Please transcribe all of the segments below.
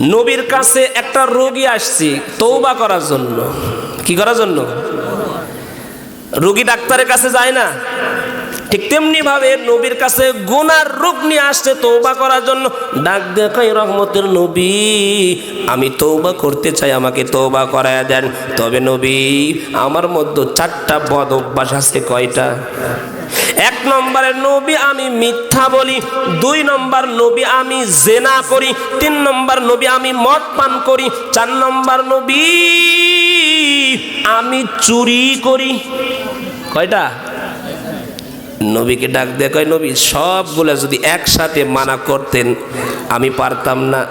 নবীর কাছে একটা রোগী আসছি তৌবা করার জন্য। কি করার জন্য? রোগী ডাক্তারের কাছে যায় না? ঠিক তেমনি ভাবে নবীর কাছে গুনার রোগ নিয়ে আসছে তৌবা করার জন্য। ডাক দেখাই রহমতের নবী, আমি তৌবা করতে চাই, আমাকে তৌবা করায় দেন। তবে নবী, আমার মধ্যে চারটা বদ অভ্যাস আছে, কয়টা? এক নম্বরের নবী আমি মিথ্যা বলি, দুই নম্বর নবী আমি জেনা করি, তিন নম্বর নবী আমি মদ পান করি, চার নম্বর নবী আমি চুরি করি। কয়টা? নবীকে ডাক দিয়ে কয়, নবী, সবগুলো যদি একসাথে মানা করতেন, আমি পারতাম না।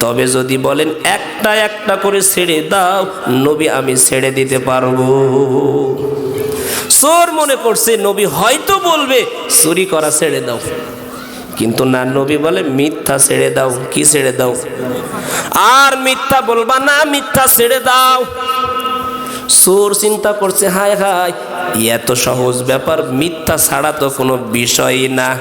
তবে যদি বলেন, একটা একটা করে ছেড়ে দাও, নবী আমি ছেড়ে দিতে পারব। চোর মনে করছে, নবী হয়তো বলবে, চুরি করা ছেড়ে দাও। কিন্তু না, নবী বলে, মিথ্যা ছেড়ে দাও, কি ছেড়ে দাও? আর মিথ্যা বলবা না, মিথ্যা ছেড়ে দাও। চোর চিন্তা করছে, হায় হায়। এত সহজ ব্যাপার, মিথ্যা ছাড়া তো কোনো বিষয় না।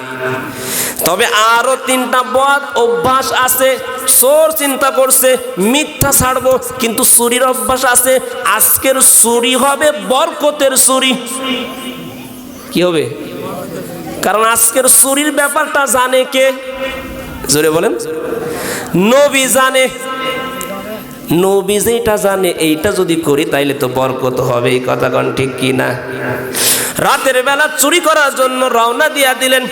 তবে আরও তিনটা বদ অভ্যাস আছে। চোর চিন্তা করছে, মিথ্যা ছাড়বো, কিন্তু চুরির অভ্যাস আছে। আজকের চুরি হবে বরকতের চুরি। কি হবে? কারণ আজকের চুরির ব্যাপারটা জানে কে? জোরে বলেন। নবী জানে। নবী যেটা জানে, এইটা যদি করি, তাইলে তো বরকত হবে, এই কথা কন ঠিক কি না রাতের বেলা চুরি করার জন্য রওনা দিয়া দিলেন,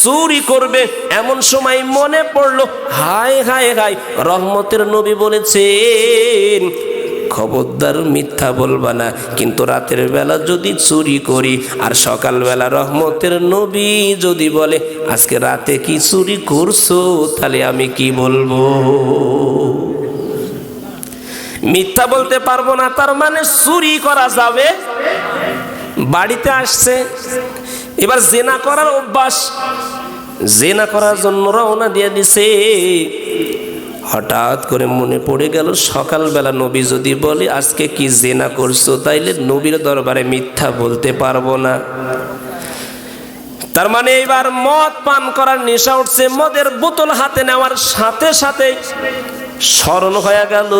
চুরি করবে, এমন সময় মনে পড়ল, হায় হায় হায়, রহমতের নবী বলেছেন, খবরদার মিথ্যা বলবা না, কিন্তু রাতের বেলা যদি চুরি করি, আর সকালবেলা রহমতের নবী যদি বলে, আজকে রাতে কি চুরি করছ, তাহলে আমি কি বলব? মিথ্যা বলতে পারব না, তার মানে চুরি করা যাবে। বাড়িতে আসছে, এবার জেনা করার অভ্যাস। জেনা করার জন্য রওনা দিয়ে দিছে। হঠাৎ করে মনে পড়ে গেল, সকালবেলা নবী যদি বলে, আজকে কি জেনা করছ? তাইলে নবীর দরবারে মিথ্যা বলতে পারব না। তার মানে এবার মদ পান করার নেশা উঠছে, মদের বোতল হাতে নেওয়ার সাথে সাথে স্মরণ হয়ে গেল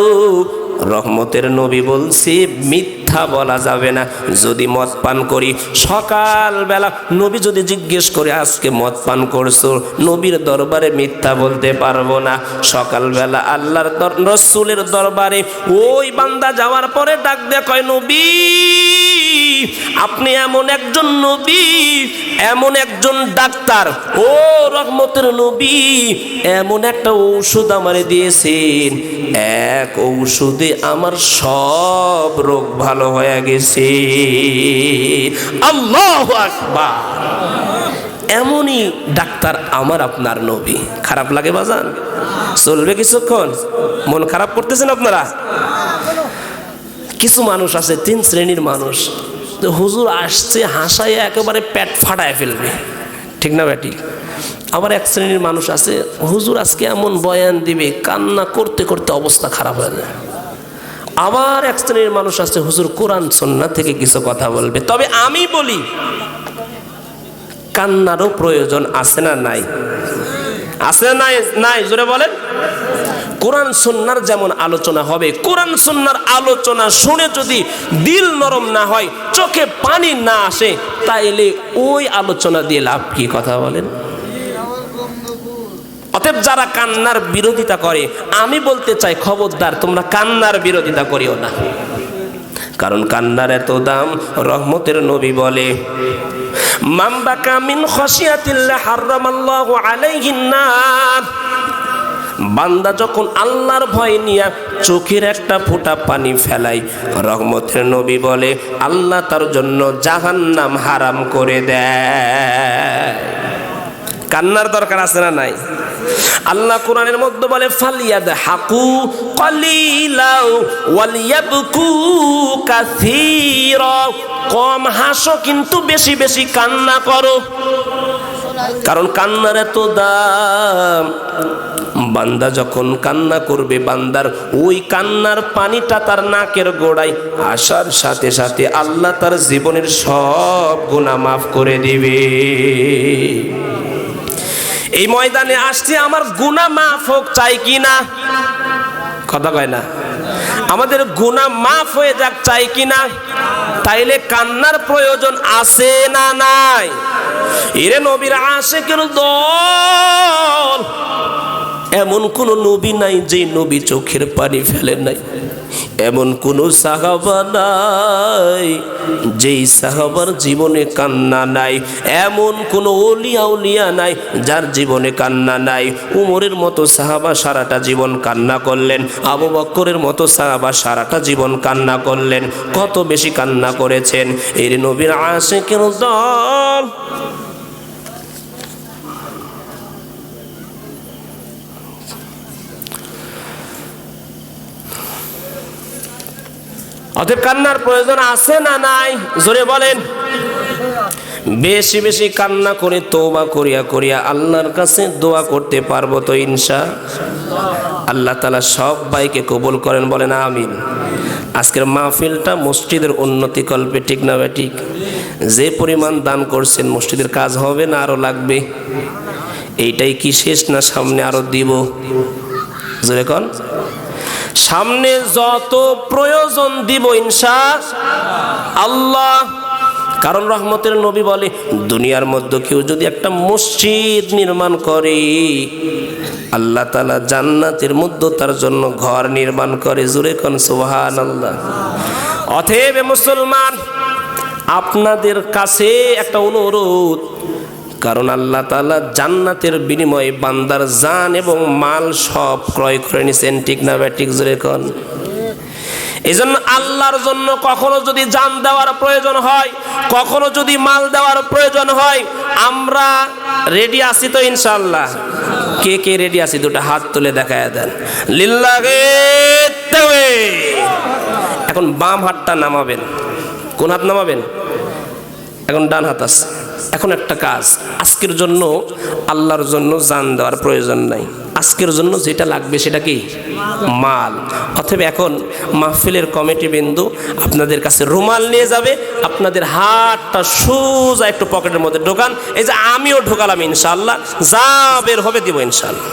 রহমতের নবী বলছি, মিথ্যা বলা যাবে না। যদি মদ পান করি, সকালবেলা নবী যদি জিজ্ঞেস করে, আজকে মদ পান করছ? নবীর দরবারে মিথ্যা বলতে পারব না। সকালবেলা আল্লাহর রসুলের দরবারে ওই বান্দা যাওয়ার পরে ডাক দেয় নবী, আপনি এমন একজন নবী, এমন একজন ডাক্তার। ও রহমতের নবী, এমন একটা ঔষধ আমারে দিয়েছেন। এক ঔষধে আমার সব রোগ ভালো হয়ে গেছে। আল্লাহ আকবার। এমনই ডাক্তার আমার আপনার নবী। খারাপ লাগে বাজান? চলবে কিছুক্ষণ? মন খারাপ করতেছেন আপনারা? কিছু মানুষ আছে, তিন শ্রেণির মানুষ। তো হুজুর আসছে, হাসায় একেবারে পেট ফাটায় ফেলবে। ঠিক না ব্যাটি আবার এক শ্রেণির মানুষ আছে, হুজুর, আজকে এমন বয়ান দিবে, কান্না করতে করতে অবস্থা খারাপ হয়ে যায়। আবার এক শ্রেণির মানুষ আছে, হুজুর, কোরআন সন্না থেকে কিছু কথা বলবে। তবে আমি বলি, কান্নারও প্রয়োজন আছে না নাই? আছে নাই নাই, জোরে বলেন। কোরআন সন্ন্যার যেমন আলোচনা হবে, কোরআন সন্ন্যার আলোচনা শুনে যদি দিল নরম না হয়, চোখে পানি না আসে, তাইলে ওই আলোচনা দিয়ে লাভ কি, কথা বলেন? অতএব যারা কান্নার বিরোধিতা করে, আমি বলতে চাই, খবরদার, তোমরা কান্নার বিরোধিতা করিও না। কারণ কান্নার এত দাম রহমতের নবী বলে বান্দা যখন আল্লাহর ভয় নিয়ে চোখের একটা ফোঁটা পানি ফেলাই রহমতের নবী বলে, আল্লাহ তার জন্য জাহান্নাম হারাম করে দেয়। কান্নার দরকার আছে না নাই? আল্লাহ কোরআনের মধ্যে বলে ফালিয়াদ হাকু কলিলাও ওয়ালিয়াবকু কাসীরা। কম হাসো, কিন্তু বেশি বেশি কান্না করো। কারণ কান্নার এত দাম। বান্দা যখন কান্না করবে, বান্দার ওই কান্নার পানিটা তার নাকের গোড়ায় আসার সাথে সাথে আল্লাহ তার জীবনের সব গুণা মাফ করে দিবে। এই ময়দানে আসছে আমার গুণা মাফ হোক, চাই কি না? কথা কয় না। আমাদের গুনা মাফ হয়ে যাক, চাই কি না? তাইলে কান্নার প্রয়োজন আছে না নাই? এরে নবীর আশেকের দল এমন কোন নবী নাই যে নবী চোখের পানি ফেলে নাই। এমন কোন সাহাবা নাই যেই সাহাবার জীবনে কান্না নাই। এমন কোন অলিয়া উলিয়া নাই যার জীবনে কান্না নাই। উমরের মতো সাহাবা সারাটা জীবন কান্না করলেন। আবু বক্করের মতো সাহাবা সারাটা জীবন কান্না করলেন। কত বেশি কান্না করেছেন। এর নবীর আশেকের দল অতএব কান্নার প্রয়োজন আছে না নাই? জোরে বলেন। বেশি বেশি কান্না করে তৌবা করিয়া করিয়া আল্লাহর কাছে দোয়া করতে পারব তো ইনশা। আল্লাহ তালা সব বাইকে কবুল করেন, বলেন আমিন। আজকের মাহফিলটা মসজিদের উন্নতি কল্পে, ঠিক না ঠিক? যে পরিমাণ দান করছেন, মসজিদের কাজ হবে না আরও লাগবে? এইটাই কি শেষ না সামনে আরও দিব? জোরে কন। সামনে যত প্রয়োজন দিব ইনশা আল্লাহ, কারণ রহমতের নবী বলে, দুনিয়ার মধ্যে কেউ যদি একটা মসজিদ নির্মাণ করে, আল্লাহ তালা জান্নাতের মধ্যে তার জন্য ঘর নির্মাণ করে। জুরে কন সুহান আল্লাহ অথেব মুসলমান, আপনাদের কাছে একটা অনুরোধ কারণ আল্লাহ তালা জান্নাতের বিনিময়ে বান্দার জান এবং মাল সব ক্রয় করে নিছেন, ঠিক না ব্যাটিক জোরে কন? এই জন্য আল্লাহর জন্য কখনো যদি জান দেওয়ার প্রয়োজন হয়, কখনো যদি মাল দেওয়ার প্রয়োজন হয়, আমরা রেডি আছি তো ইনশাল্লাহ কে কে রেডি আছি? দুটো হাত তুলে দেখায় দেন। লিল্লাগে এখন বাম হাতটা নামাবেন। কোন হাত নামাবেন? এখন ডান হাত আছে। এখন একটা কাজ, আজকের জন্য আল্লাহর জন্য জান দেওয়ার প্রয়োজন নাই। আজকের জন্য যেটা লাগবে সেটা কি? মাল। অথবা এখন মাহফিলের কমিটি বিন্দু আপনাদের কাছে রুমাল নিয়ে যাবে, আপনাদের হাতটা সোজা একটু পকেটের মধ্যে ঢোকান। এই যে আমিও ঢোকালাম ইনশাল্লাহ যা বের হবে দিব ইনশাল্লাহ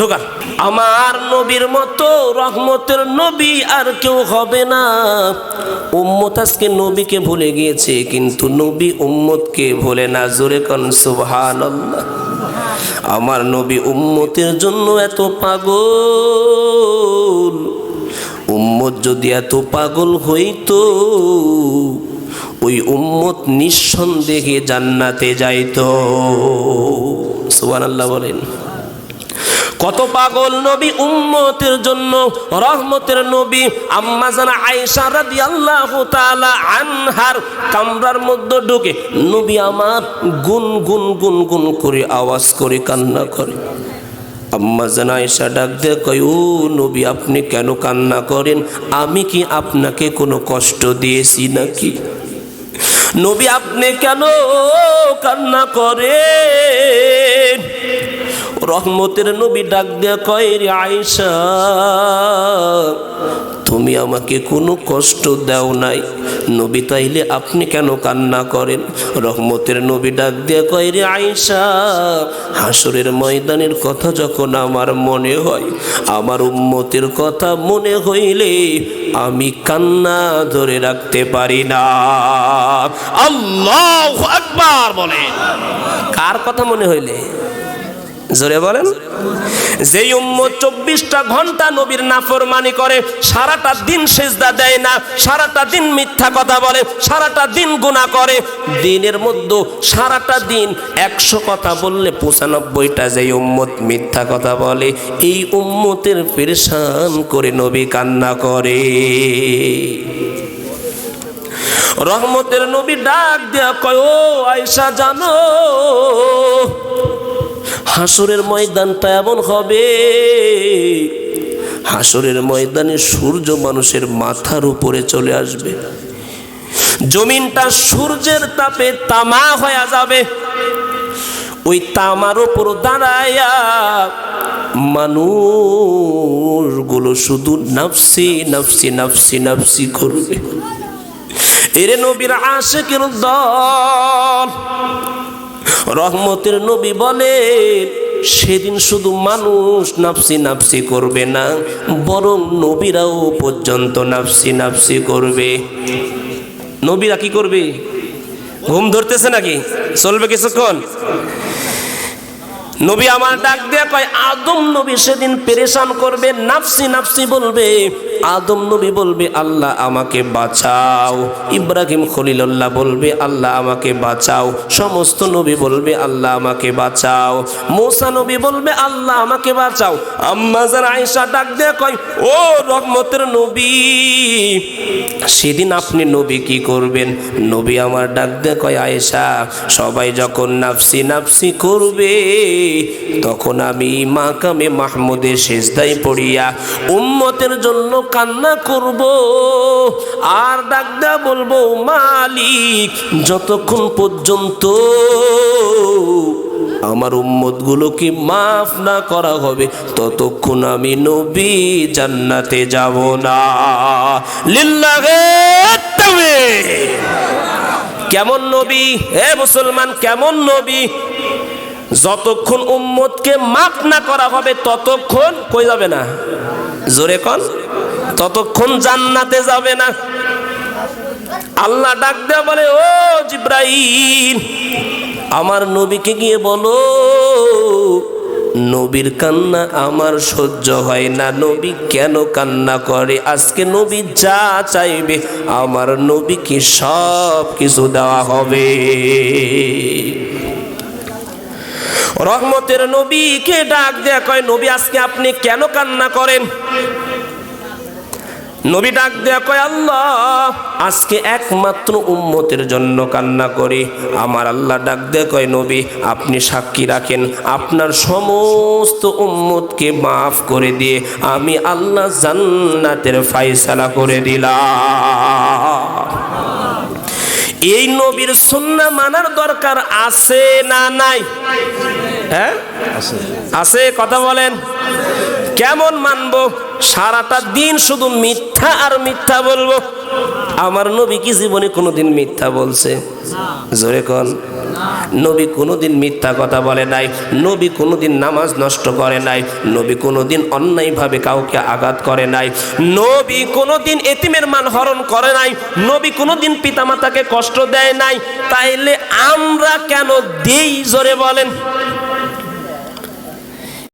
ঢোকান। আমার নবীর মতো রহমতের নবী আর কেউ হবে না। উম্মত আজকে নবীকে ভুলে গিয়েছে, কিন্তু নবী উম্মতকে ভুলে না। জোরে কন সুবহান আমার নবী উম্মতের জন্য এত পাগল। উম্মত যদি এত পাগল হইতো, ওই উম্মত নিঃসন্দেহে জান্নাতে যাইতো। সুবহানাল্লাহ বলেন। কত পাগল নবী উম্মতের জন্য, রহমতের নবী আম্মা জানা আয়েশা রাদিয়াল্লাহু তাআলা আনহার কামরার মধ্যে ঢুকে, নবী আমার গুন গুন গুন গুন করে আওয়াজ করে কান্না করে। আম্মা আয়েশা ডাক কয়, ও নবী, আপনি কেন কান্না করেন? আমি কি আপনাকে কোনো কষ্ট দিয়েছি নাকি? নবী, আপনি কেন কান্না করেন? রহমতের নবী ডাক দেয়া, কয় রে আয়সা তুমি আমাকে কোনো কষ্ট দাও নাই। নবী তাইলে আপনি কেন কান্না করেন? রহমতের নবী ডাক দেয়া, কয় রে আয়সা হাসরের ময়দানের কথা যখন আমার মনে হয়, আমার উম্মতের কথা মনে হইলে আমি কান্না ধরে রাখতে পারি না। আল্লাহ আকবার বলে কার কথা মনে হইলে? জোরে বলেন। যেই উম্মত চব্বিশটা ঘণ্টা নবীর নাফরমানি করে, সারাটা দিন সেজদা দেয় না, সারাটা দিন মিথ্যা কথা বলে, সারাটা দিন গুণা করে, দিনের মধ্যে সারাটা দিন একশো কথা বললে পঁচানব্বইটা যেই উম্মত মিথ্যা কথা বলে, এই উম্মতের পেরেশান করে নবী কান্না করে। রহমতের নবী ডাক দেয়া কয়, ও আয়সা জানো হাসরের ময়দানটা এমন হবে, হাসরের ময়দানে সূর্য মানুষের মাথার উপরে চলে আসবে। জমিনটা সূর্যের তাপে তামা হয়ে যাবে। ওই তামার উপর দাঁড়ায়া মানুষগুলো শুধু নাফসি নাফসি নাফসি নাফসি করবে। এরে নবীর আশেকের দল রহমতের নবী বলে, সেদিন শুধু মানুষ নাপসি নাপসি করবে না, বরং নবীরাও পর্যন্ত নাপসি নাপসি করবে। নবীরা কি করবে? ঘুম ধরতেছে নাকি? চলবে কিছুক্ষণ? নবী আমার ডাক দেয়া কয় আদম নবী সেদিন পেরেশান করবে, নাফসি নাফসি বলবে, আদম নবী বলবে, আল্লাহ আমাকে বাঁচাও। ইব্রাহিম খলিলুল্লাহ বলবে, আল্লাহ আমাকে বাঁচাও। সমস্ত নবী বলবে, আল্লাহ আমাকে বাঁচাও। মোসা নবী বলবে, আল্লাহ আমাকে বাঁচাও। আম্মাজান আয়েশা ডাক দেয়া কয়, ও রহমতের নবী, সেদিন আপনি নবী কি করবেন? নবী আমার ডাক দেয়া কয়, আয়েশা, সবাই যখন নাফসি নাফসি করবে তখন আমি মাকামে মাহমুদের শেষদাই পড়িয়া উম্মতের জন্য কান্না করব। আর ডাকদা বলব, মালিক, যতক্ষণ পর্যন্ত আমার উম্মতগুলোকে মাফ না করা হবে, ততক্ষণ আমি নবী জান্নাতে যাব না। লিল্লাহে। কেমন নবী? হে মুসলমান, কেমন নবী? যতক্ষণ উম্মতকে মাফ না করা হবে, ততক্ষণ কই যাবে না? জোরে কন। ততক্ষণ জান্নাতে যাবে না। আল্লাহ ডাক দেয়া বলে, ও জিব্রাইল, আমার নবীকে গিয়ে বলো, নবীর কান্না আমার সহ্য হয় না। নবী কেন কান্না করে? আজকে নবী যা চাইবে, আমার নবীকে সব কিছু দেওয়া হবে। রহমতের নবীকে ডাক দেয়া কয়, নবী, আজকে আপনি কেন কান্না করেন? নবী ডাক দেয়া কয়, আল্লাহ, আজকে একমাত্র উম্মতের জন্য কান্না করি। আমার আল্লাহ ডাক দেয়া কয়, নবী, আপনি সাক্ষী রাখেন। আপনার সমস্ত উম্মতকে মাফ করে দিয়ে আমি আল্লাহ জান্নাতের ফাইসালা করে দিলাম। এই নবীর সুন্না মানার দরকার আছে না নাই? হ্যাঁ? আছে, কথা বলেন। কেমন মানব? সারাটা দিন শুধু মিথ্যা আর মিথ্যা বলব। আমার নবী কি জীবনে কোনোদিন মিথ্যা বলছে? জোরে কন। নবী কোনোদিন মিথ্যা কথা বলে নাই। নবী কোনোদিন নামাজ নষ্ট করে নাই। নবী কোনোদিন অন্যায়ভাবে কাউকে আঘাত করে নাই। নবী কোনোদিন এতিমের মান হরণ করে নাই। নবী কোনোদিন পিতামাতাকে কষ্ট দেয় নাই। তাইলে আমরা কেন দেই? জোরে বলেন।